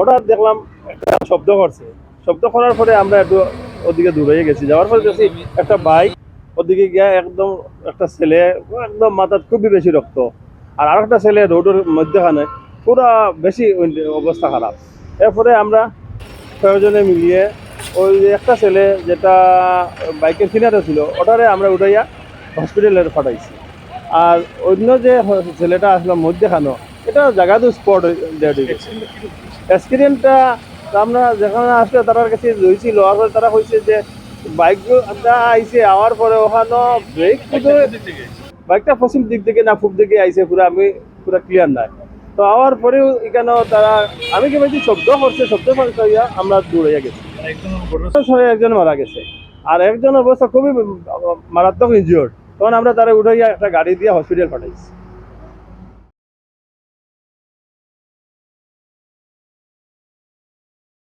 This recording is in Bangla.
হঠাৎ দেখলাম একটা শব্দ করছে। শব্দ করার পরে আমরা একটু ওদিকে দূরে গেছি। যাওয়ার পরে দেখছি একটা বাইক, ওদিকে গিয়ে একদম একটা ছেলে, একদম মাথার খুবই বেশি রক্ত। আর আরেকটা ছেলে রোডের মধ্যখানে পুরা বেশি অবস্থা খারাপ। এরপরে আমরা প্রয়োজনে মিলিয়ে ওই একটা ছেলে যেটা বাইকের কিনারে ছিল, ওটারে আমরা উঠাইয়া হসপিটালে পাঠাইছি। আর অন্য যে ছেলেটা আসলো মধ্যখানো, এটা জায়গাতে স্পট ডেড হয়ে গেছে অ্যাক্সিডেন্টটা আমরা যেখানে আসলে তার কাছে রয়েছিল পরে তারা কইছে যে বাইকটা আইছে আওয়ার পরে ওখানে ব্রেক বাইকটা পশ্চিম দিক থেকে না পূব দিকে আইছে পুরো আমি পুরো ক্লিয়ার নাই। তো আওয়ার পরেও এখানে তারা আমি কি বলছি শব্দ করছে শব্দ হইয়া আমরা দৌড়াইয়া গেছি। সবাই একজন মারা গেছে। আর একজন অবস্থা খুবই মারাত্মক ইনজিওর তখন আমরা তারা উঠাইয়া একটা গাড়ি দিয়ে হসপিটাল পাঠাইছি।